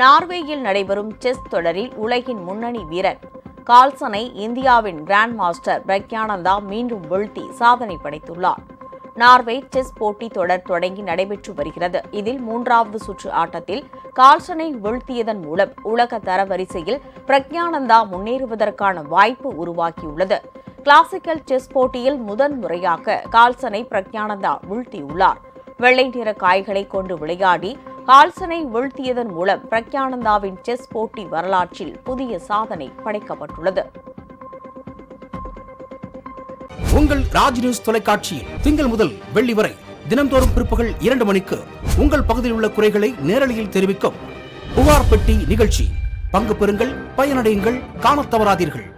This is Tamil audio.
நார்வேயில் நடைபெறும் செஸ் தொடரில் உலகின் முன்னணி வீரர். கால்சனை இந்தியாவின் கிராண்ட் மாஸ்டர் பிரக்யானந்தா மீண்டும் வீழ்த்தி சாதனை படைத்துள்ளார். நார்வே செஸ் போட்டி தொடர் தொடங்கி நடைபெற்று வருகிறது. இதில் மூன்றாவது சுற்று ஆட்டத்தில் கால்சனை வீழ்த்தியதன் மூலம் உலக தரவரிசையில் பிரக்யானந்தா முன்னேறுவதற்கான வாய்ப்பு உருவாகியுள்ளது. கிளாசிக்கல் செஸ் போட்டியில் முதன் முறையாக கால்சனை பிரக்யானந்தா வீழ்த்தியுள்ளார். வெள்ளை நிற காய்களை கொண்டு விளையாடி கால்சனை வீழ்த்தியதன் மூலம் பிரக்யானந்தாவின் செஸ் போட்டி வரலாற்றில் புதிய சாதனை படைக்கப்பட்டுள்ளது. உங்கள் ராஜ் நியூஸ் தொலைக்காட்சியில் திங்கள் முதல் வெள்ளி வரை தினந்தோறும் பிற்பகல் இரண்டு மணிக்கு உங்கள் பகுதியில் உள்ள குறைகளை நேரலையில் தெரிவிக்கும் புகார் பெட்டி நிகழ்ச்சி. பங்கு பெறுங்கள் பயனடையுங்கள் காணத் தவறாதீர்கள்.